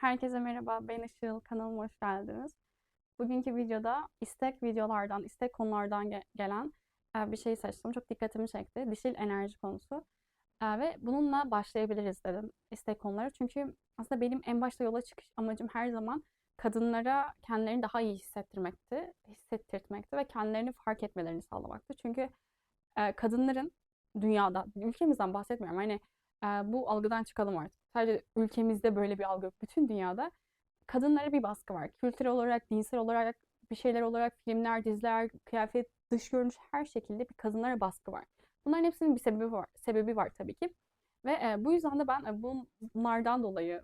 Herkese merhaba, ben Işıl. Kanalıma hoş geldiniz. Bugünkü videoda istek videolardan, istek konulardan ge- gelen e, bir şey seçtim. Çok dikkatimi çekti. Dişil enerji konusu. E, ve bununla başlayabiliriz dedim istek konuları. Çünkü aslında benim en başta yola çıkış amacım her zaman kadınlara kendilerini daha iyi hissettirmekti, hissettirtmekti ve kendilerini fark etmelerini sağlamaktı. Çünkü e, kadınların dünyada, ülkemizden bahsetmiyorum. Hani bu algıdan çıkalım artık. Sadece ülkemizde böyle bir algı yok. Bütün dünyada kadınlara bir baskı var. Kültürel olarak, dinsel olarak, bir şeyler olarak filmler, diziler, kıyafet, dış görünüş her şekilde bir kadınlara baskı var. Bunların hepsinin bir sebebi var. Sebebi var tabii ki. Ve e, bu yüzden de ben e, bunlardan dolayı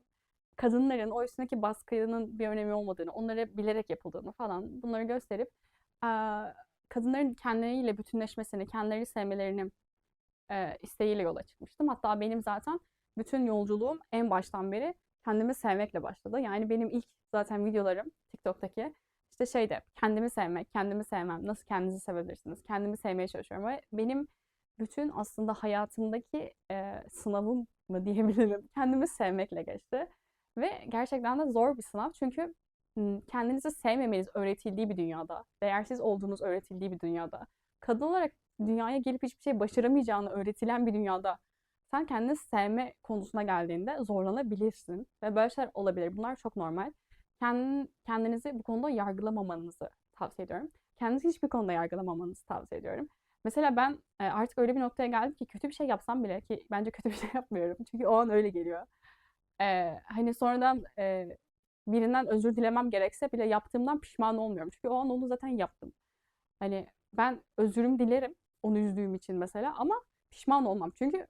kadınların o üstündeki baskının bir önemi olmadığını, onlara bilerek yapıldığını falan bunları gösterip e, kadınların kendileriyle bütünleşmesini, kendilerini sevmelerini e, isteğiyle yola çıkmıştım. Hatta benim zaten bütün yolculuğum en baştan beri kendimi sevmekle başladı. Yani benim ilk zaten videolarım TikTok'taki işte şeyde kendimi sevmek, kendimi sevmem, nasıl kendinizi sevebilirsiniz, kendimi sevmeye çalışıyorum ve benim bütün aslında hayatımdaki e, sınavım mı diyebilirim kendimi sevmekle geçti. Ve gerçekten de zor bir sınav çünkü kendinizi sevmemeniz öğretildiği bir dünyada, değersiz olduğunuz öğretildiği bir dünyada, kadın olarak dünyaya gelip hiçbir şey başaramayacağını öğretilen bir dünyada sen kendini sevme konusuna geldiğinde zorlanabilirsin ve böyle şeyler olabilir. Bunlar çok normal. Kendin, kendinizi bu konuda yargılamamanızı tavsiye ediyorum. Kendinizi hiçbir konuda yargılamamanızı tavsiye ediyorum. Mesela ben e, artık öyle bir noktaya geldim ki kötü bir şey yapsam bile ki bence kötü bir şey yapmıyorum. Çünkü o an öyle geliyor. E, hani sonradan e, birinden özür dilemem gerekse bile yaptığımdan pişman olmuyorum. Çünkü o an onu zaten yaptım. Hani ben özürüm dilerim onu üzdüğüm için mesela ama pişman olmam. Çünkü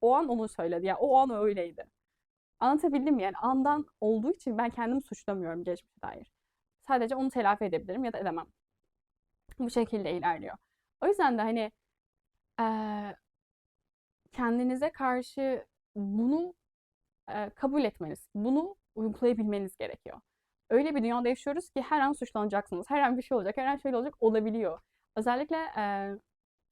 o an onu söyledi. Yani o an öyleydi. Anlatabildim? Yani andan olduğu için ben kendimi suçlamıyorum geçmişe dair. Sadece onu telafi edebilirim ya da edemem. Bu şekilde ilerliyor. O yüzden de hani ee, kendinize karşı bunu e, kabul etmeniz, bunu uygulayabilmeniz gerekiyor. Öyle bir dünyada yaşıyoruz ki her an suçlanacaksınız. Her an bir şey olacak, her an şöyle olacak olabiliyor. Özellikle e,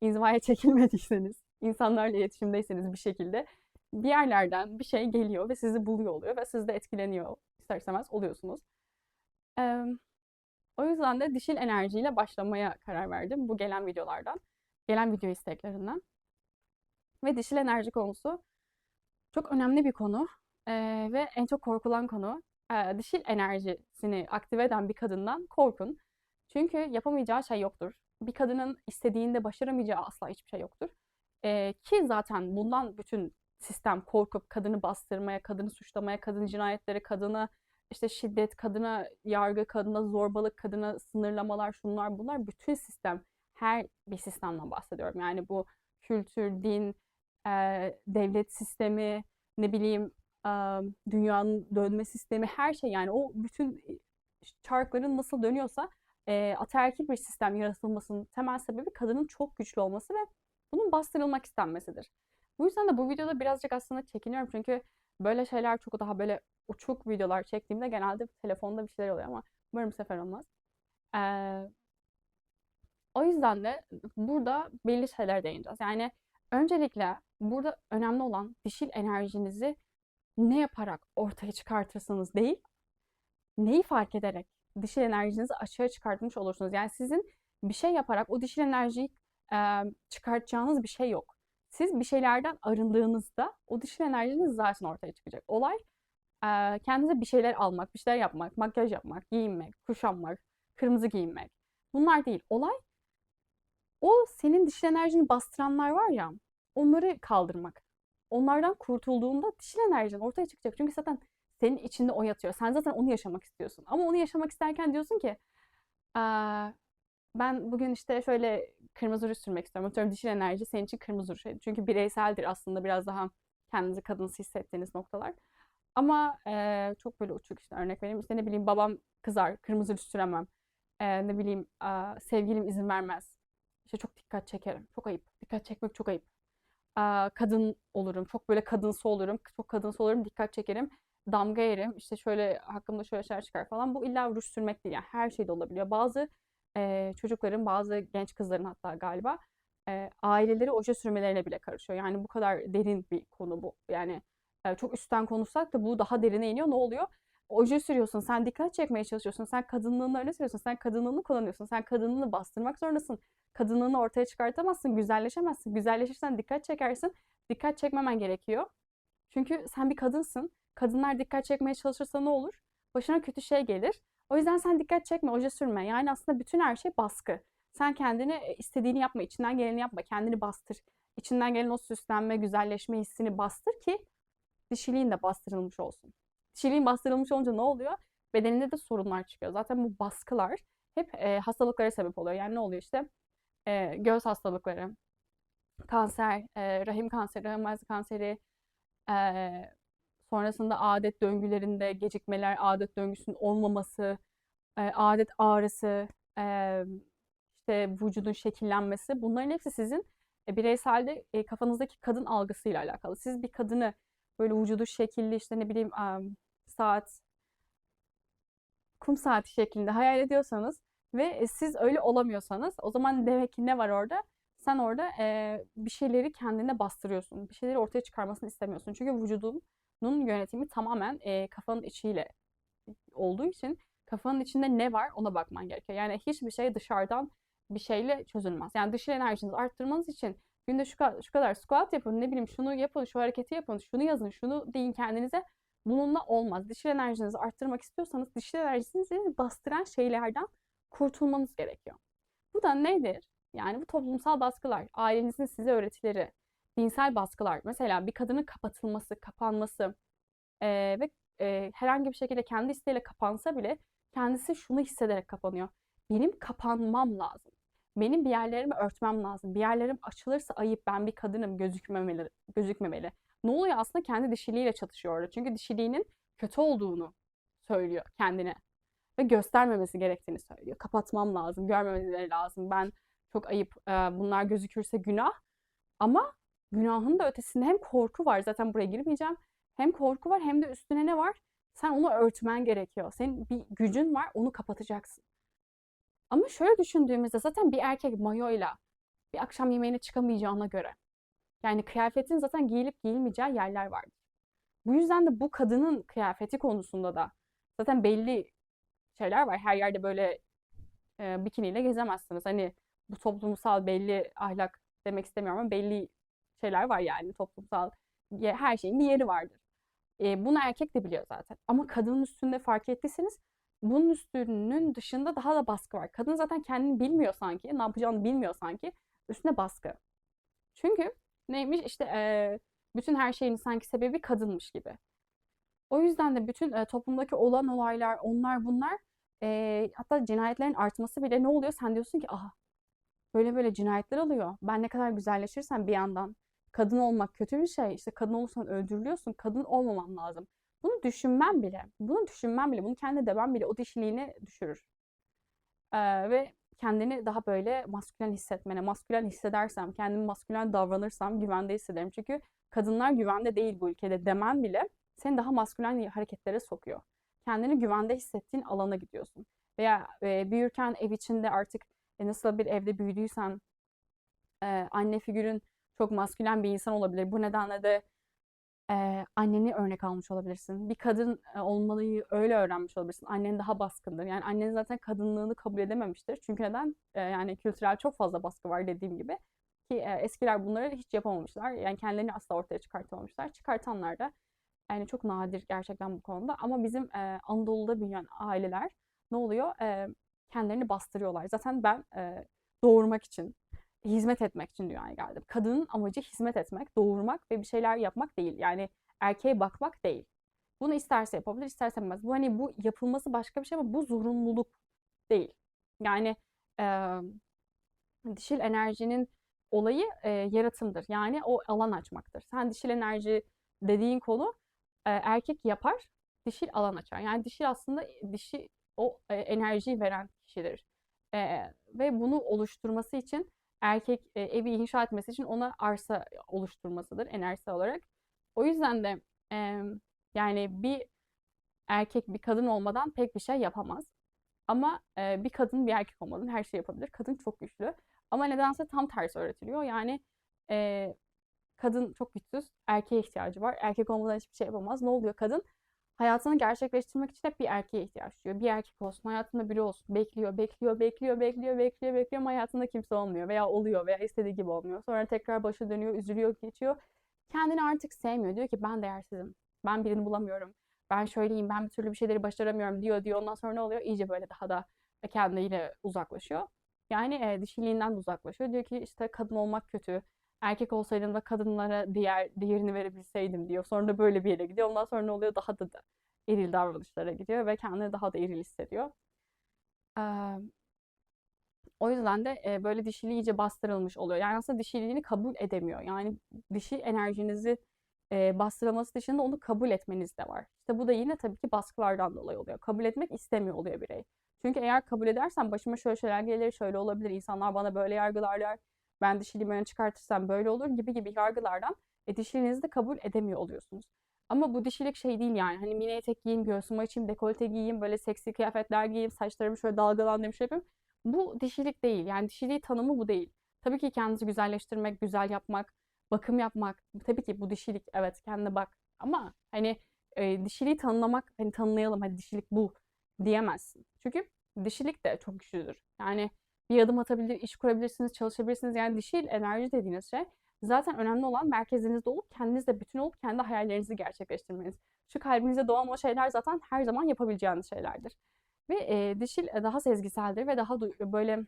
inzivaya çekilmediyseniz, insanlarla iletişimdeyseniz bir şekilde bir yerlerden bir şey geliyor ve sizi buluyor oluyor ve siz de etkileniyor ister istemez oluyorsunuz. Ee, o yüzden de dişil enerjiyle başlamaya karar verdim bu gelen videolardan, gelen video isteklerinden. Ve dişil enerji konusu çok önemli bir konu ee, ve en çok korkulan konu. Ee, dişil enerjisini aktive eden bir kadından korkun. Çünkü yapamayacağı şey yoktur bir kadının istediğinde başaramayacağı asla hiçbir şey yoktur. E, ki zaten bundan bütün sistem korkup kadını bastırmaya, kadını suçlamaya, kadın cinayetleri, kadına işte şiddet, kadına yargı, kadına zorbalık, kadına sınırlamalar, şunlar bunlar bütün sistem her bir sistemden bahsediyorum. Yani bu kültür, din, e, devlet sistemi, ne bileyim e, dünyanın dönme sistemi her şey yani o bütün çarkların nasıl dönüyorsa e, ataerkil bir sistem yaratılmasının temel sebebi kadının çok güçlü olması ve bunun bastırılmak istenmesidir. Bu yüzden de bu videoda birazcık aslında çekiniyorum çünkü böyle şeyler çok daha böyle uçuk videolar çektiğimde genelde telefonda bir şeyler oluyor ama umarım bu sefer olmaz. Ee, o yüzden de burada belli şeyler değineceğiz. Yani öncelikle burada önemli olan dişil enerjinizi ne yaparak ortaya çıkartırsınız değil, neyi fark ederek dişil enerjinizi açığa çıkartmış olursunuz. Yani sizin bir şey yaparak o dişil enerjiyi e, çıkartacağınız bir şey yok. Siz bir şeylerden arındığınızda o dişil enerjiniz zaten ortaya çıkacak. Olay e, kendinize bir şeyler almak, bir şeyler yapmak, makyaj yapmak, giyinmek, kuşanmak, kırmızı giyinmek. Bunlar değil. Olay o senin dişil enerjini bastıranlar var ya onları kaldırmak. Onlardan kurtulduğunda dişil enerjin ortaya çıkacak. Çünkü zaten senin içinde o yatıyor. Sen zaten onu yaşamak istiyorsun. Ama onu yaşamak isterken diyorsun ki ben bugün işte şöyle kırmızı ruj sürmek istiyorum. Atıyorum dişil enerji senin için kırmızı ruj. Çünkü bireyseldir aslında biraz daha kendinizi kadınsı hissettiğiniz noktalar. Ama e, çok böyle uçuk işte örnek vereyim. İşte ne bileyim babam kızar, kırmızı ruj süremem. E, ne bileyim e, sevgilim izin vermez. İşte çok dikkat çekerim. Çok ayıp. Dikkat çekmek çok ayıp. E, kadın olurum. Çok böyle kadınsı olurum. Çok kadınsı olurum. Dikkat çekerim damga yerim, işte şöyle hakkımda şöyle şeyler çıkar falan. Bu illa ruj sürmek değil yani her şeyde olabiliyor. Bazı e, çocukların, bazı genç kızların hatta galiba e, aileleri oje sürmelerine bile karışıyor. Yani bu kadar derin bir konu bu. Yani e, çok üstten konuşsak da bu daha derine iniyor. Ne oluyor? oje sürüyorsun, sen dikkat çekmeye çalışıyorsun, sen kadınlığını öne sürüyorsun, sen kadınlığını kullanıyorsun, sen kadınlığını bastırmak zorundasın. Kadınlığını ortaya çıkartamazsın, güzelleşemezsin. Güzelleşirsen dikkat çekersin. Dikkat çekmemen gerekiyor. Çünkü sen bir kadınsın. Kadınlar dikkat çekmeye çalışırsa ne olur? Başına kötü şey gelir. O yüzden sen dikkat çekme, oje sürme. Yani aslında bütün her şey baskı. Sen kendini e, istediğini yapma, içinden geleni yapma, kendini bastır. İçinden gelen o süslenme, güzelleşme hissini bastır ki dişiliğin de bastırılmış olsun. Dişiliğin bastırılmış olunca ne oluyor? Bedeninde de sorunlar çıkıyor. Zaten bu baskılar hep e, hastalıklara sebep oluyor. Yani ne oluyor işte? E, göz hastalıkları, kanser, e, rahim kanseri, rahim kanseri, e, sonrasında adet döngülerinde gecikmeler, adet döngüsünün olmaması, e, adet ağrısı, e, işte vücudun şekillenmesi bunların hepsi sizin e, bireyselde e, kafanızdaki kadın algısıyla alakalı. Siz bir kadını böyle vücudu şekilli işte ne bileyim um, saat kum saati şeklinde hayal ediyorsanız ve e, siz öyle olamıyorsanız o zaman demek ki ne var orada? Sen orada e, bir şeyleri kendine bastırıyorsun. Bir şeyleri ortaya çıkarmasını istemiyorsun. Çünkü vücudunun yönetimi tamamen e, kafanın içiyle olduğu için kafanın içinde ne var ona bakman gerekiyor. Yani hiçbir şey dışarıdan bir şeyle çözülmez. Yani dışarı enerjinizi arttırmanız için günde şu kadar, şu kadar squat yapın, ne bileyim şunu yapın, şu hareketi yapın, şunu yazın, şunu deyin kendinize. Bununla olmaz. Dişil enerjinizi arttırmak istiyorsanız dişil enerjinizi bastıran şeylerden kurtulmanız gerekiyor. Bu da nedir? Yani bu toplumsal baskılar, ailenizin size öğretileri, dinsel baskılar. Mesela bir kadının kapatılması, kapanması e, ve e, herhangi bir şekilde kendi isteğiyle kapansa bile kendisi şunu hissederek kapanıyor. Benim kapanmam lazım. Benim bir yerlerimi örtmem lazım. Bir yerlerim açılırsa ayıp ben bir kadınım gözükmemeli. gözükmemeli. Ne oluyor aslında kendi dişiliğiyle çatışıyor orada. Çünkü dişiliğinin kötü olduğunu söylüyor kendine. Ve göstermemesi gerektiğini söylüyor. Kapatmam lazım, görmemeleri lazım. Ben çok ayıp, bunlar gözükürse günah. Ama günahın da ötesinde hem korku var. Zaten buraya girmeyeceğim. Hem korku var hem de üstüne ne var? Sen onu örtmen gerekiyor. Senin bir gücün var, onu kapatacaksın. Ama şöyle düşündüğümüzde zaten bir erkek mayoyla bir akşam yemeğine çıkamayacağına göre yani kıyafetin zaten giyilip giyilmeyeceği yerler vardır. Bu yüzden de bu kadının kıyafeti konusunda da zaten belli şeyler var. Her yerde böyle e, bikiniyle gezemezsiniz. Hani bu toplumsal belli ahlak demek istemiyorum ama belli şeyler var yani toplumsal her şeyin bir yeri vardır. E, bunu erkek de biliyor zaten. Ama kadının üstünde fark ettiyseniz bunun üstünün dışında daha da baskı var. Kadın zaten kendini bilmiyor sanki, ne yapacağını bilmiyor sanki. Üstüne baskı. Çünkü neymiş işte e, bütün her şeyin sanki sebebi kadınmış gibi. O yüzden de bütün e, toplumdaki olan olaylar, onlar bunlar e, hatta cinayetlerin artması bile ne oluyor? Sen diyorsun ki aha böyle böyle cinayetler oluyor. Ben ne kadar güzelleşirsem bir yandan kadın olmak kötü bir şey. İşte kadın olursan öldürülüyorsun. Kadın olmaman lazım. Bunu düşünmem bile, bunu düşünmem bile, bunu kendi demem bile o dişiliğini düşürür. Ee, ve kendini daha böyle maskülen hissetmene, maskülen hissedersem, kendimi maskülen davranırsam güvende hissederim. Çünkü kadınlar güvende değil bu ülkede demen bile seni daha maskülen hareketlere sokuyor. Kendini güvende hissettiğin alana gidiyorsun. Veya e, büyürken ev içinde artık e, nasıl bir evde büyüdüysen e, anne figürün çok maskülen bir insan olabilir. Bu nedenle de e, anneni örnek almış olabilirsin. Bir kadın e, olmalıyı öyle öğrenmiş olabilirsin. Annen daha baskındır. Yani annen zaten kadınlığını kabul edememiştir. Çünkü neden? E, yani kültürel çok fazla baskı var dediğim gibi. Ki e, eskiler bunları hiç yapamamışlar. Yani kendilerini asla ortaya çıkartamamışlar. Çıkartanlar da yani çok nadir gerçekten bu konuda. Ama bizim e, Anadolu'da büyüyen aileler ne oluyor? E, kendilerini bastırıyorlar. Zaten ben e, doğurmak için hizmet etmek için dünyaya geldim. Kadının amacı hizmet etmek, doğurmak ve bir şeyler yapmak değil. Yani erkeğe bakmak değil. Bunu isterse yapabilir, isterse yapmaz. Bu hani bu yapılması başka bir şey ama bu zorunluluk değil. Yani e, dişil enerjinin olayı e, yaratımdır. Yani o alan açmaktır. Sen dişil enerji dediğin konu e, erkek yapar, dişil alan açar. Yani dişil aslında dişi o e, enerjiyi veren kişidir. E, ve bunu oluşturması için erkek e, evi inşa etmesi için ona arsa oluşturmasıdır enerjisel olarak. O yüzden de e, yani bir erkek bir kadın olmadan pek bir şey yapamaz. Ama e, bir kadın bir erkek olmadan her şey yapabilir. Kadın çok güçlü. Ama nedense tam tersi öğretiliyor. Yani e, kadın çok güçsüz, erkeğe ihtiyacı var. Erkek olmadan hiçbir şey yapamaz. Ne oluyor kadın? Hayatını gerçekleştirmek için hep bir erkeğe ihtiyaç duyuyor. Bir erkek olsun, hayatında biri olsun. Bekliyor, bekliyor, bekliyor, bekliyor, bekliyor, bekliyor ama hayatında kimse olmuyor veya oluyor veya istediği gibi olmuyor. Sonra tekrar başı dönüyor, üzülüyor, geçiyor. Kendini artık sevmiyor. Diyor ki ben değersizim. Ben birini bulamıyorum. Ben şöyleyim, ben bir türlü bir şeyleri başaramıyorum diyor diyor. Ondan sonra ne oluyor? İyice böyle daha da kendiyle uzaklaşıyor. Yani e, dişiliğinden de uzaklaşıyor. Diyor ki işte kadın olmak kötü. Erkek olsaydım da kadınlara diğer değerini verebilseydim diyor. Sonra da böyle bir yere gidiyor. Ondan sonra ne oluyor? Daha da, da eril davranışlara gidiyor ve kendini daha da eril hissediyor. Ee, o yüzden de e, böyle dişiliği iyice bastırılmış oluyor. Yani aslında dişiliğini kabul edemiyor. Yani dişi enerjinizi e, bastırılması dışında onu kabul etmeniz de var. İşte bu da yine tabii ki baskılardan dolayı oluyor. Kabul etmek istemiyor oluyor birey. Çünkü eğer kabul edersen başıma şöyle şeyler gelir, şöyle olabilir, insanlar bana böyle yargılarlar, ben dişiliğimi öne çıkartırsam böyle olur gibi gibi yargılardan e, dişiliğinizi de kabul edemiyor oluyorsunuz. Ama bu dişilik şey değil yani. Hani mini etek giyeyim, göğsümü açayım, dekolte giyeyim, böyle seksi kıyafetler giyeyim, saçlarımı şöyle dalgalandırayım, şey yapayım. Bu dişilik değil. Yani dişiliği tanımı bu değil. Tabii ki kendinizi güzelleştirmek, güzel yapmak, bakım yapmak. Tabii ki bu dişilik. Evet kendine bak. Ama hani e, dişiliği tanımlamak, hani tanımlayalım hadi dişilik bu diyemezsin. Çünkü dişilik de çok güçlüdür. Yani bir adım atabilir, iş kurabilirsiniz, çalışabilirsiniz. Yani dişil enerji dediğiniz şey zaten önemli olan merkezinizde olup kendinizle bütün olup kendi hayallerinizi gerçekleştirmeniz. Şu kalbinize doğan o şeyler zaten her zaman yapabileceğiniz şeylerdir. Ve e, dişil daha sezgiseldir ve daha böyle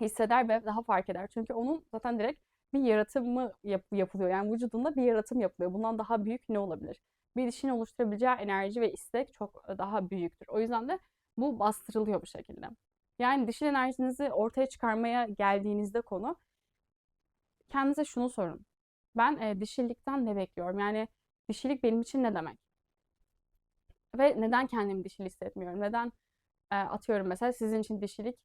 hisseder ve daha fark eder. Çünkü onun zaten direkt bir yaratımı yap yapılıyor. Yani vücudunda bir yaratım yapılıyor. Bundan daha büyük ne olabilir? Bir dişin oluşturabileceği enerji ve istek çok daha büyüktür. O yüzden de bu bastırılıyor bu şekilde. Yani dişil enerjinizi ortaya çıkarmaya geldiğinizde konu kendinize şunu sorun. Ben e, dişillikten ne bekliyorum? Yani dişilik benim için ne demek? Ve neden kendimi dişil hissetmiyorum? Neden e, atıyorum mesela sizin için dişilik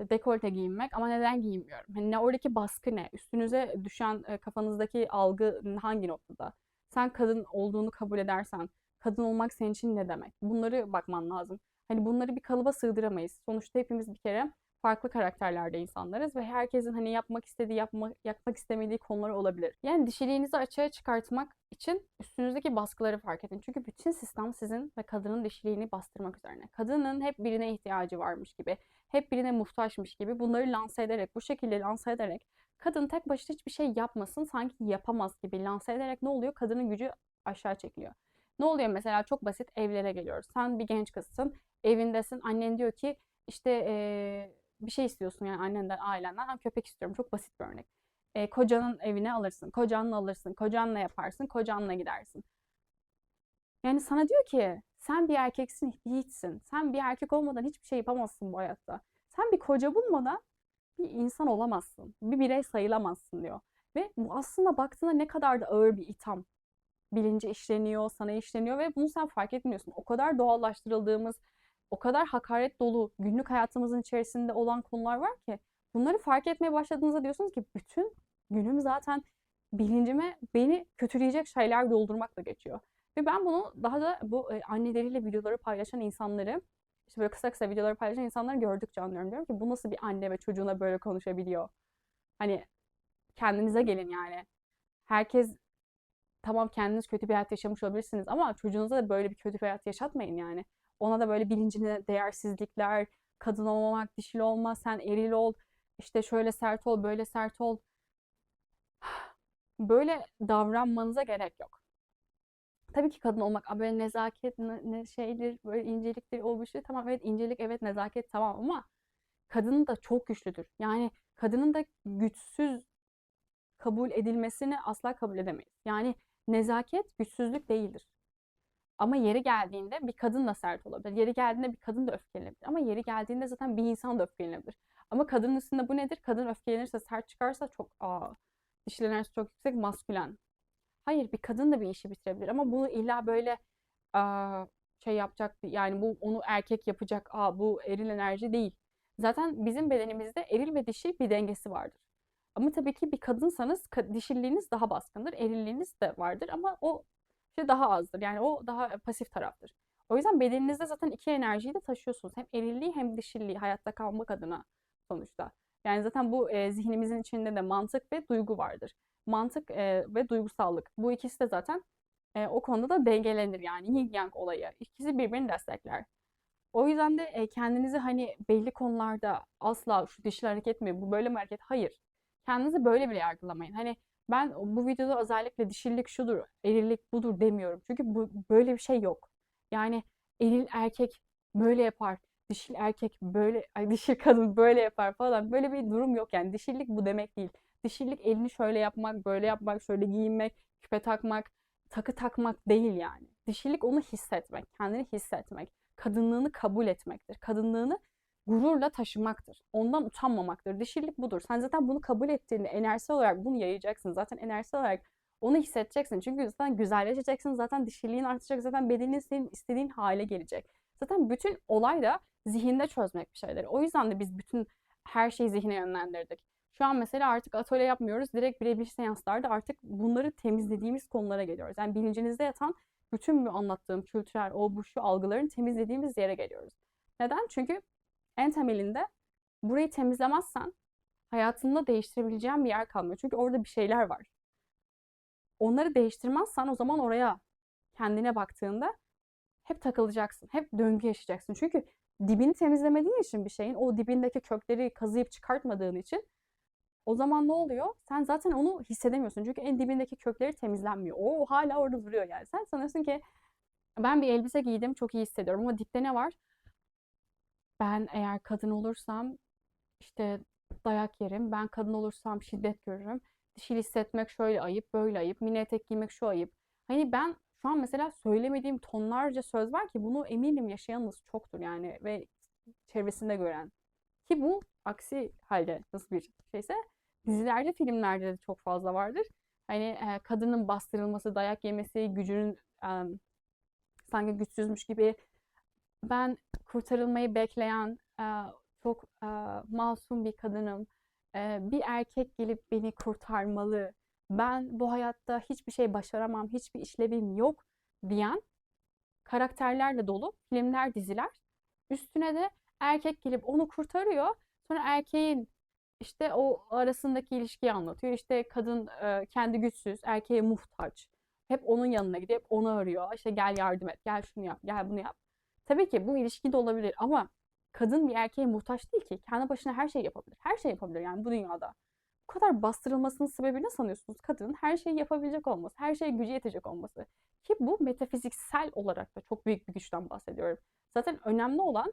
dekolte giyinmek ama neden giyinmiyorum? Hani ne oradaki baskı ne? Üstünüze düşen e, kafanızdaki algı hangi noktada? Sen kadın olduğunu kabul edersen kadın olmak senin için ne demek? Bunları bakman lazım. Hani bunları bir kalıba sığdıramayız. Sonuçta hepimiz bir kere farklı karakterlerde insanlarız ve herkesin hani yapmak istediği, yapma, yapmak istemediği konular olabilir. Yani dişiliğinizi açığa çıkartmak için üstünüzdeki baskıları fark edin. Çünkü bütün sistem sizin ve kadının dişiliğini bastırmak üzerine. Kadının hep birine ihtiyacı varmış gibi, hep birine muhtaçmış gibi bunları lanse ederek, bu şekilde lanse ederek kadın tek başına hiçbir şey yapmasın, sanki yapamaz gibi lanse ederek ne oluyor? Kadının gücü aşağı çekiliyor. Ne oluyor mesela çok basit evlere geliyoruz. Sen bir genç kızsın, evindesin. Annen diyor ki işte ee, bir şey istiyorsun yani annenden, ailenden. Ben köpek istiyorum. Çok basit bir örnek. E, kocanın evine alırsın, kocanla alırsın, kocanla yaparsın, kocanla gidersin. Yani sana diyor ki sen bir erkeksin, hiçsin. Sen bir erkek olmadan hiçbir şey yapamazsın bu hayatta. Sen bir koca bulmadan bir insan olamazsın. Bir birey sayılamazsın diyor. Ve bu aslında baktığında ne kadar da ağır bir itham bilinci işleniyor, sana işleniyor ve bunu sen fark etmiyorsun. O kadar doğallaştırıldığımız, o kadar hakaret dolu günlük hayatımızın içerisinde olan konular var ki bunları fark etmeye başladığınızda diyorsunuz ki bütün günüm zaten bilincime beni kötüleyecek şeyler doldurmakla geçiyor. Ve ben bunu daha da bu e, anneleriyle videoları paylaşan insanları işte böyle kısa kısa videoları paylaşan insanları gördükçe anlıyorum. Diyorum ki bu nasıl bir anne ve çocuğuna böyle konuşabiliyor? Hani kendinize gelin yani. Herkes tamam kendiniz kötü bir hayat yaşamış olabilirsiniz ama çocuğunuza da böyle bir kötü bir hayat yaşatmayın yani. Ona da böyle bilincine değersizlikler, kadın olmamak, dişil olma, sen eril ol, işte şöyle sert ol, böyle sert ol. Böyle davranmanıza gerek yok. Tabii ki kadın olmak, böyle nezaket ne, şeydir, böyle inceliktir, o bir şey. Tamam evet incelik, evet nezaket tamam ama kadın da çok güçlüdür. Yani kadının da güçsüz kabul edilmesini asla kabul edemeyiz. Yani nezaket güçsüzlük değildir. Ama yeri geldiğinde bir kadın da sert olabilir. Yeri geldiğinde bir kadın da öfkelenebilir. Ama yeri geldiğinde zaten bir insan da öfkelenebilir. Ama kadının üstünde bu nedir? Kadın öfkelenirse, sert çıkarsa çok aa, dişil enerjisi çok yüksek, maskülen. Hayır bir kadın da bir işi bitirebilir. Ama bunu illa böyle aa, şey yapacak yani bu onu erkek yapacak. Aa, bu eril enerji değil. Zaten bizim bedenimizde eril ve dişi bir dengesi vardır. Ama tabii ki bir kadınsanız dişilliğiniz daha baskındır, erilliğiniz de vardır ama o şey daha azdır. Yani o daha pasif taraftır. O yüzden bedeninizde zaten iki enerjiyi de taşıyorsunuz. Hem erilliği hem dişilliği hayatta kalmak adına sonuçta. Yani zaten bu e, zihnimizin içinde de mantık ve duygu vardır. Mantık e, ve duygusallık. Bu ikisi de zaten e, o konuda da dengelenir yani yin yang olayı. İkisi birbirini destekler. O yüzden de e, kendinizi hani belli konularda asla şu dişil hareket mi, bu böyle mi hareket? Hayır. Kendinizi böyle bile yargılamayın. Hani ben bu videoda özellikle dişillik şudur, erillik budur demiyorum. Çünkü bu böyle bir şey yok. Yani eril erkek böyle yapar, dişil erkek böyle, ay dişil kadın böyle yapar falan. Böyle bir durum yok yani. Dişillik bu demek değil. Dişillik elini şöyle yapmak, böyle yapmak, şöyle giyinmek, küpe takmak, takı takmak değil yani. Dişillik onu hissetmek, kendini hissetmek, kadınlığını kabul etmektir. Kadınlığını gururla taşımaktır. Ondan utanmamaktır. Dişillik budur. Sen zaten bunu kabul ettiğinde enerjisel olarak bunu yayacaksın. Zaten enerjisel olarak onu hissedeceksin. Çünkü zaten güzelleşeceksin. Zaten dişiliğin artacak. Zaten bedenin senin istediğin hale gelecek. Zaten bütün olay da zihinde çözmek bir şeyleri. O yüzden de biz bütün her şeyi zihne yönlendirdik. Şu an mesela artık atölye yapmıyoruz. Direkt birebir seanslarda artık bunları temizlediğimiz konulara geliyoruz. Yani bilincinizde yatan bütün bu anlattığım kültürel, o bu şu algıların temizlediğimiz yere geliyoruz. Neden? Çünkü en temelinde burayı temizlemezsen hayatında değiştirebileceğin bir yer kalmıyor. Çünkü orada bir şeyler var. Onları değiştirmezsen o zaman oraya kendine baktığında hep takılacaksın. Hep döngü yaşayacaksın. Çünkü dibini temizlemediğin için bir şeyin, o dibindeki kökleri kazıyıp çıkartmadığın için o zaman ne oluyor? Sen zaten onu hissedemiyorsun. Çünkü en dibindeki kökleri temizlenmiyor. O hala orada duruyor yani. Sen sanıyorsun ki ben bir elbise giydim çok iyi hissediyorum ama dipte ne var? Ben eğer kadın olursam işte dayak yerim. Ben kadın olursam şiddet görürüm. Dişil hissetmek şöyle ayıp, böyle ayıp. Mini etek giymek şu ayıp. Hani ben şu an mesela söylemediğim tonlarca söz var ki bunu eminim yaşayanınız çoktur yani ve çevresinde gören. Ki bu aksi halde nasıl bir şeyse dizilerde, filmlerde de çok fazla vardır. Hani e, kadının bastırılması, dayak yemesi, gücünün e, sanki güçsüzmüş gibi ben kurtarılmayı bekleyen çok masum bir kadınım. Bir erkek gelip beni kurtarmalı. Ben bu hayatta hiçbir şey başaramam, hiçbir işlevim yok diyen karakterlerle dolu filmler, diziler. Üstüne de erkek gelip onu kurtarıyor. Sonra erkeğin işte o arasındaki ilişkiyi anlatıyor. İşte kadın kendi güçsüz, erkeğe muhtaç. Hep onun yanına gidip onu arıyor. İşte gel yardım et, gel şunu yap, gel bunu yap. Tabii ki bu ilişki de olabilir ama kadın bir erkeğe muhtaç değil ki. Kendi başına her şey yapabilir. Her şey yapabilir yani bu dünyada. Bu kadar bastırılmasının sebebi ne sanıyorsunuz? Kadının her şeyi yapabilecek olması, her şeye gücü yetecek olması. Ki bu metafiziksel olarak da çok büyük bir güçten bahsediyorum. Zaten önemli olan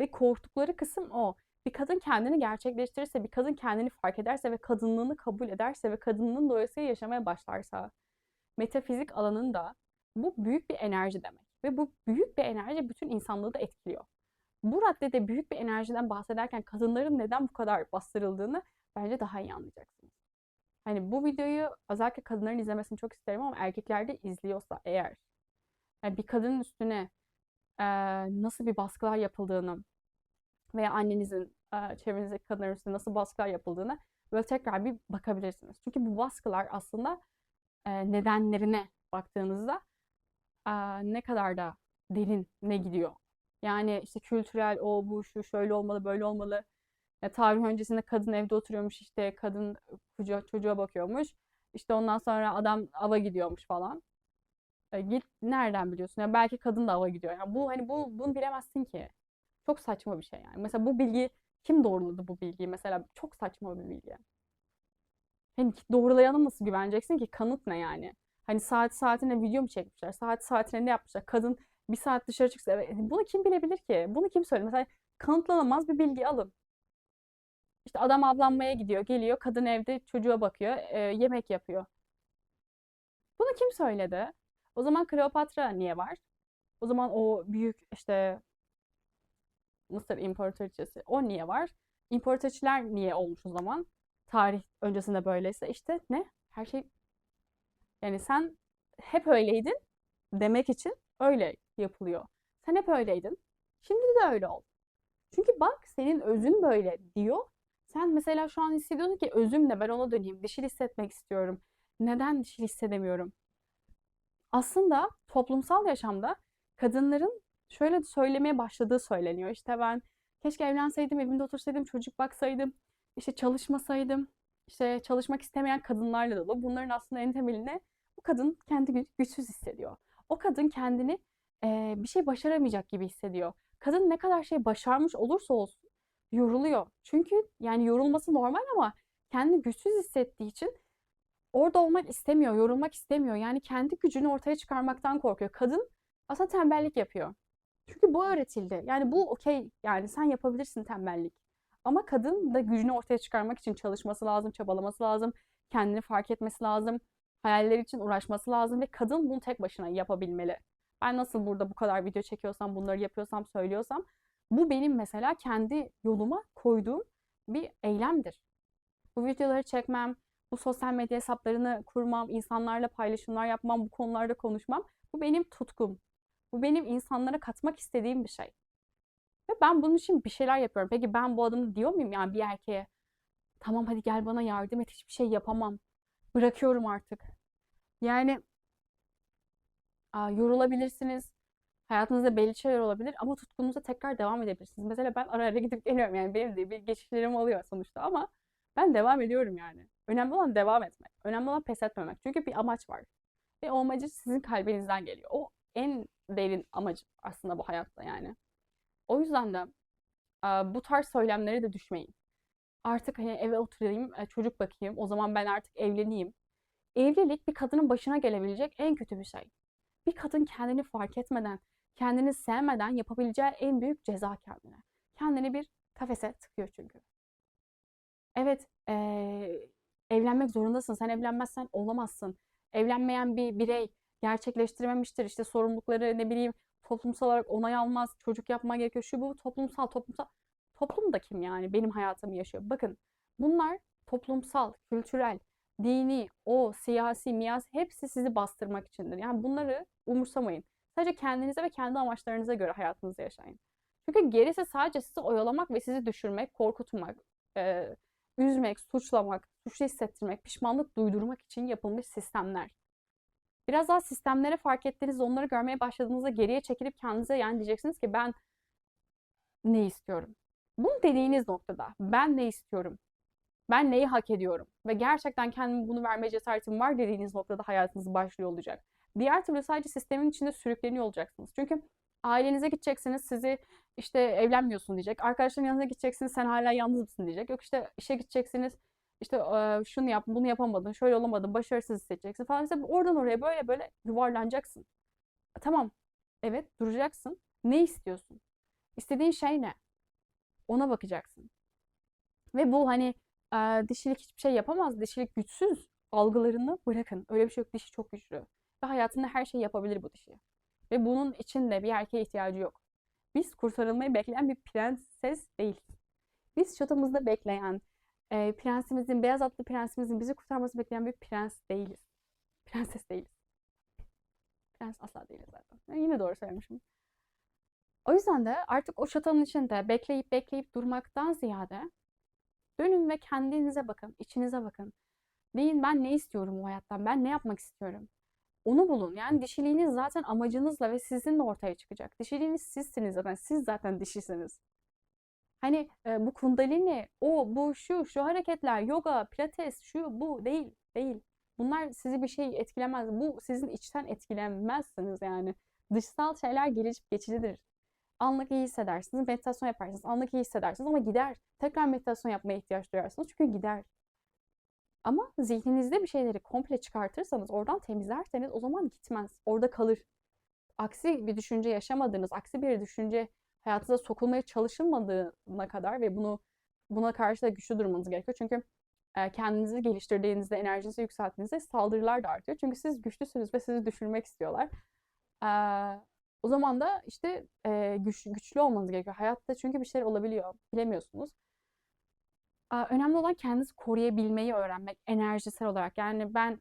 ve korktukları kısım o. Bir kadın kendini gerçekleştirirse, bir kadın kendini fark ederse ve kadınlığını kabul ederse ve kadınlığın dolayısıyla yaşamaya başlarsa metafizik alanında bu büyük bir enerji demek. Ve bu büyük bir enerji bütün insanlığı da etkiliyor. Bu raddede büyük bir enerjiden bahsederken kadınların neden bu kadar bastırıldığını bence daha iyi anlayacaksınız. Hani bu videoyu özellikle kadınların izlemesini çok isterim ama erkekler de izliyorsa eğer yani bir kadının üstüne e, nasıl bir baskılar yapıldığını veya annenizin e, çevrenizdeki kadınların üstüne nasıl baskılar yapıldığını böyle tekrar bir bakabilirsiniz. Çünkü bu baskılar aslında e, nedenlerine baktığınızda e, ne kadar da derin ne gidiyor. Yani işte kültürel o bu şu şöyle olmalı böyle olmalı. Ya, tarih öncesinde kadın evde oturuyormuş işte kadın çocuğa, çocuğa bakıyormuş. İşte ondan sonra adam ava gidiyormuş falan. E, git nereden biliyorsun? Ya belki kadın da ava gidiyor. Yani bu hani bu bunu bilemezsin ki. Çok saçma bir şey yani. Mesela bu bilgi kim doğruladı bu bilgiyi? Mesela çok saçma bir bilgi. Hani doğrulayana nasıl güveneceksin ki? Kanıt ne yani? Hani saat saatine video mu çekmişler? Saat saatine ne yapmışlar? Kadın bir saat dışarı çıksa evet, bunu kim bilebilir ki? Bunu kim söyledi? Mesela kanıtlanamaz bir bilgi alın. İşte adam avlanmaya gidiyor, geliyor, kadın evde çocuğa bakıyor, e, yemek yapıyor. Bunu kim söyledi? O zaman Kleopatra niye var? O zaman o büyük işte Mısır İmparatoriçesi o niye var? İmparatoriçeler niye olmuş o zaman? Tarih öncesinde böyleyse işte ne? Her şey yani sen hep öyleydin demek için öyle yapılıyor. Sen hep öyleydin. Şimdi de öyle ol. Çünkü bak senin özün böyle diyor. Sen mesela şu an hissediyorsun ki özüm ne ben ona döneyim. Dişil hissetmek istiyorum. Neden dişil hissedemiyorum? Aslında toplumsal yaşamda kadınların şöyle söylemeye başladığı söyleniyor. İşte ben keşke evlenseydim, evimde otursaydım, çocuk baksaydım, işte çalışmasaydım, işte çalışmak istemeyen kadınlarla dolu. Bunların aslında en temeline bu kadın kendini güçsüz hissediyor. O kadın kendini e, bir şey başaramayacak gibi hissediyor. Kadın ne kadar şey başarmış olursa olsun yoruluyor. Çünkü yani yorulması normal ama kendini güçsüz hissettiği için orada olmak istemiyor, yorulmak istemiyor. Yani kendi gücünü ortaya çıkarmaktan korkuyor. Kadın aslında tembellik yapıyor. Çünkü bu öğretildi. Yani bu okey yani sen yapabilirsin tembellik. Ama kadın da gücünü ortaya çıkarmak için çalışması lazım, çabalaması lazım, kendini fark etmesi lazım, hayalleri için uğraşması lazım ve kadın bunu tek başına yapabilmeli. Ben nasıl burada bu kadar video çekiyorsam, bunları yapıyorsam, söylüyorsam bu benim mesela kendi yoluma koyduğum bir eylemdir. Bu videoları çekmem, bu sosyal medya hesaplarını kurmam, insanlarla paylaşımlar yapmam, bu konularda konuşmam. Bu benim tutkum. Bu benim insanlara katmak istediğim bir şey. Ve ben bunun için bir şeyler yapıyorum. Peki ben bu adımı diyor muyum yani bir erkeğe? Tamam hadi gel bana yardım et hiçbir şey yapamam. Bırakıyorum artık. Yani aa, yorulabilirsiniz. Hayatınızda belli şeyler olabilir ama tutkunuza tekrar devam edebilirsiniz. Mesela ben ara ara gidip geliyorum yani benim de bir geçişlerim oluyor sonuçta ama ben devam ediyorum yani. Önemli olan devam etmek. Önemli olan pes etmemek. Çünkü bir amaç var. Ve o amacı sizin kalbinizden geliyor. O en derin amacı aslında bu hayatta yani. O yüzden de bu tarz söylemlere de düşmeyin. Artık hani eve oturayım, çocuk bakayım, o zaman ben artık evleneyim. Evlilik bir kadının başına gelebilecek en kötü bir şey. Bir kadın kendini fark etmeden, kendini sevmeden yapabileceği en büyük ceza kendine. Kendini bir kafese tıkıyor çünkü. Evet, ee, evlenmek zorundasın. Sen evlenmezsen olamazsın. Evlenmeyen bir birey gerçekleştirememiştir. İşte sorumlulukları ne bileyim toplumsal olarak onay almaz. Çocuk yapma gerekiyor. Şu bu toplumsal toplumsal. Toplum da kim yani? Benim hayatımı yaşıyor. Bakın bunlar toplumsal, kültürel, dini, o, siyasi, miyasi hepsi sizi bastırmak içindir. Yani bunları umursamayın. Sadece kendinize ve kendi amaçlarınıza göre hayatınızı yaşayın. Çünkü gerisi sadece sizi oyalamak ve sizi düşürmek, korkutmak, e, üzmek, suçlamak, suçlu hissettirmek, pişmanlık duydurmak için yapılmış sistemler. Biraz daha sistemleri fark ettiğiniz, onları görmeye başladığınızda geriye çekilip kendinize yani diyeceksiniz ki ben ne istiyorum? Bunu dediğiniz noktada ben ne istiyorum? Ben neyi hak ediyorum? Ve gerçekten kendime bunu vermeye cesaretim var dediğiniz noktada hayatınız başlıyor olacak. Diğer türlü sadece sistemin içinde sürükleniyor olacaksınız. Çünkü ailenize gideceksiniz sizi işte evlenmiyorsun diyecek. Arkadaşların yanına gideceksiniz sen hala yalnız mısın diyecek. Yok işte işe gideceksiniz işte şunu yap, bunu yapamadın, şöyle olamadın, başarısız hissedeceksin falan. İşte oradan oraya böyle böyle yuvarlanacaksın. Tamam, evet duracaksın. Ne istiyorsun? İstediğin şey ne? Ona bakacaksın. Ve bu hani dişilik hiçbir şey yapamaz, dişilik güçsüz algılarını bırakın. Öyle bir şey yok, dişi çok güçlü. Ve hayatında her şeyi yapabilir bu dişi. Ve bunun için de bir erkeğe ihtiyacı yok. Biz kurtarılmayı bekleyen bir prenses değiliz. Biz çatımızda bekleyen, e, prensimizin, beyaz atlı prensimizin bizi kurtarması bekleyen bir prens değiliz. Prenses değiliz. Prens asla değiliz zaten. Yani yine doğru söylemişim. O yüzden de artık o şatonun içinde bekleyip bekleyip durmaktan ziyade dönün ve kendinize bakın, içinize bakın. Deyin ben ne istiyorum bu hayattan, ben ne yapmak istiyorum. Onu bulun. Yani dişiliğiniz zaten amacınızla ve sizinle ortaya çıkacak. Dişiliğiniz sizsiniz zaten. Siz zaten dişisiniz. Hani e, bu kundalini, o, bu, şu, şu hareketler, yoga, pilates, şu, bu değil, değil. Bunlar sizi bir şey etkilemez. Bu sizin içten etkilenmezsiniz yani. Dışsal şeyler gelişip geçicidir. Anlık iyi hissedersiniz, meditasyon yaparsınız, anlık iyi hissedersiniz ama gider. Tekrar meditasyon yapmaya ihtiyaç duyarsınız çünkü gider. Ama zihninizde bir şeyleri komple çıkartırsanız, oradan temizlerseniz o zaman gitmez. Orada kalır. Aksi bir düşünce yaşamadığınız, aksi bir düşünce hayatınıza sokulmaya çalışılmadığına kadar ve bunu buna karşı da güçlü durmanız gerekiyor. Çünkü e, kendinizi geliştirdiğinizde, enerjinizi yükselttiğinizde saldırılar da artıyor. Çünkü siz güçlüsünüz ve sizi düşürmek istiyorlar. O zaman da işte e, güç, güçlü olmanız gerekiyor. Hayatta çünkü bir şeyler olabiliyor. Bilemiyorsunuz. E, önemli olan kendinizi koruyabilmeyi öğrenmek enerjisel olarak. Yani ben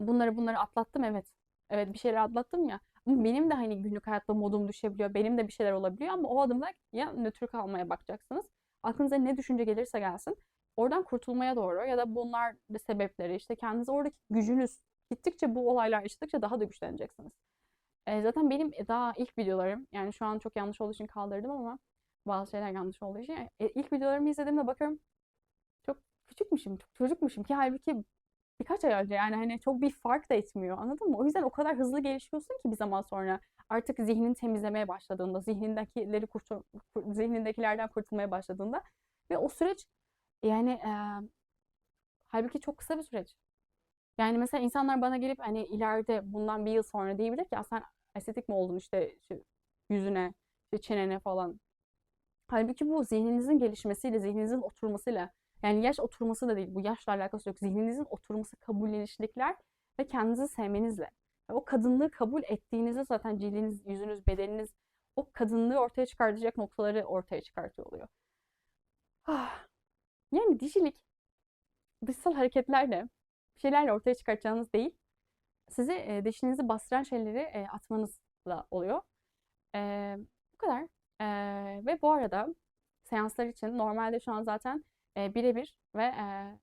bunları bunları atlattım evet. Evet bir şeyler atlattım ya. Benim de hani günlük hayatta modum düşebiliyor. Benim de bir şeyler olabiliyor ama o adımda ya nötr kalmaya bakacaksınız. Aklınıza ne düşünce gelirse gelsin. Oradan kurtulmaya doğru ya da bunlar da sebepleri işte kendiniz oradaki gücünüz gittikçe bu olaylar yaşadıkça daha da güçleneceksiniz. E, zaten benim daha ilk videolarım yani şu an çok yanlış olduğu için kaldırdım ama bazı şeyler yanlış olduğu için e, ilk videolarımı izlediğimde bakıyorum çok küçükmüşüm, çok çocukmuşum ki halbuki birkaç ay önce yani hani çok bir fark da etmiyor anladın mı? O yüzden o kadar hızlı gelişiyorsun ki bir zaman sonra artık zihnini temizlemeye başladığında, zihnindekileri kurtul kur- zihnindekilerden kurtulmaya başladığında ve o süreç yani e, halbuki çok kısa bir süreç. Yani mesela insanlar bana gelip hani ileride bundan bir yıl sonra diyebilir ki ya sen estetik mi oldun işte şu yüzüne, işte çenene falan. Halbuki bu zihninizin gelişmesiyle, zihninizin oturmasıyla yani yaş oturması da değil. Bu yaşla alakası yok. Zihninizin oturması, kabullenişlikler ve kendinizi sevmenizle. Ve o kadınlığı kabul ettiğinizde zaten cildiniz, yüzünüz, bedeniniz o kadınlığı ortaya çıkartacak noktaları ortaya çıkartıyor oluyor. Ah. Yani dişilik dışsal hareketlerle, bir şeylerle ortaya çıkartacağınız değil, sizi e, dişinizi bastıran şeyleri e, atmanızla oluyor. E, bu kadar. E, ve bu arada seanslar için normalde şu an zaten e, birebir ve e,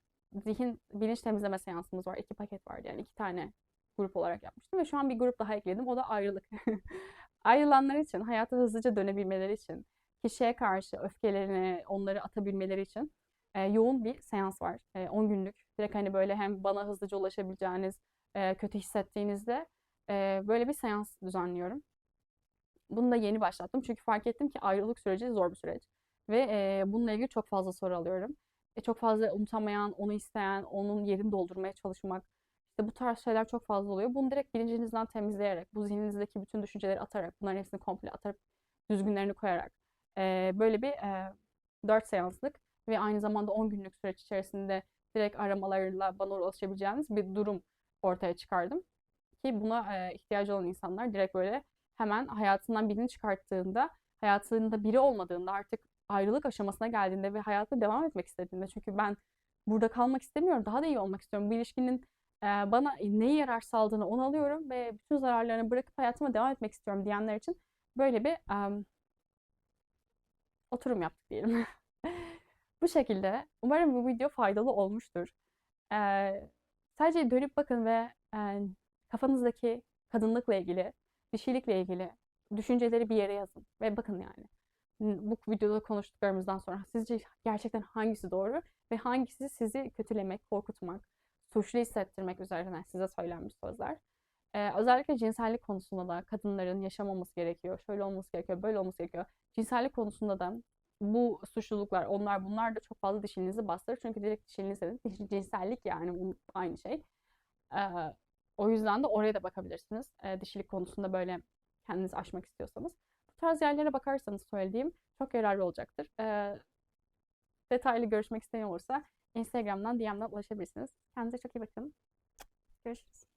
zihin bilinç temizleme seansımız var. İki paket vardı yani iki tane grup olarak yapmıştım ve şu an bir grup daha ekledim. O da ayrılık. Ayrılanlar için, hayata hızlıca dönebilmeleri için, kişiye karşı öfkelerini, onları atabilmeleri için e, yoğun bir seans var. E, 10 günlük. Direkt hani böyle hem bana hızlıca ulaşabileceğiniz, e, kötü hissettiğinizde e, böyle bir seans düzenliyorum. Bunu da yeni başlattım çünkü fark ettim ki ayrılık süreci zor bir süreç. Ve e, bununla ilgili çok fazla soru alıyorum. E, çok fazla unutamayan, onu isteyen, onun yerini doldurmaya çalışmak. İşte bu tarz şeyler çok fazla oluyor. Bunu direkt bilincinizden temizleyerek, bu zihninizdeki bütün düşünceleri atarak, bunların hepsini komple atarıp düzgünlerini koyarak e, böyle bir e, 4 seanslık ve aynı zamanda 10 günlük süreç içerisinde direkt aramalarla bana ulaşabileceğiniz bir durum ortaya çıkardım. Ki buna e, ihtiyacı olan insanlar direkt böyle hemen hayatından birini çıkarttığında, hayatında biri olmadığında artık ayrılık aşamasına geldiğinde ve hayata devam etmek istediğinde çünkü ben burada kalmak istemiyorum, daha da iyi olmak istiyorum. Bu ilişkinin e, bana neye yarar sağladığını onu alıyorum ve bütün zararlarını bırakıp hayatıma devam etmek istiyorum diyenler için böyle bir um, oturum yaptık diyelim. Bu şekilde umarım bu video faydalı olmuştur. Ee, sadece dönüp bakın ve e, kafanızdaki kadınlıkla ilgili, dişilikle ilgili düşünceleri bir yere yazın ve bakın yani bu videoda konuştuklarımızdan sonra sizce gerçekten hangisi doğru ve hangisi sizi kötülemek, korkutmak, suçlu hissettirmek üzerine size söylenmiş sözler. Ee, özellikle cinsellik konusunda da kadınların yaşamaması gerekiyor, şöyle olması gerekiyor, böyle olması gerekiyor. Cinsellik konusunda da bu suçluluklar, onlar bunlar da çok fazla dişinizi bastırır. Çünkü direkt dişinizde de cinsellik yani aynı şey. Ee, o yüzden de oraya da bakabilirsiniz. Ee, dişilik konusunda böyle kendinizi aşmak istiyorsanız. Bu tarz yerlere bakarsanız söylediğim çok yararlı olacaktır. Ee, detaylı görüşmek isteyen olursa Instagram'dan DM'den ulaşabilirsiniz. Kendinize çok iyi bakın. Görüşürüz.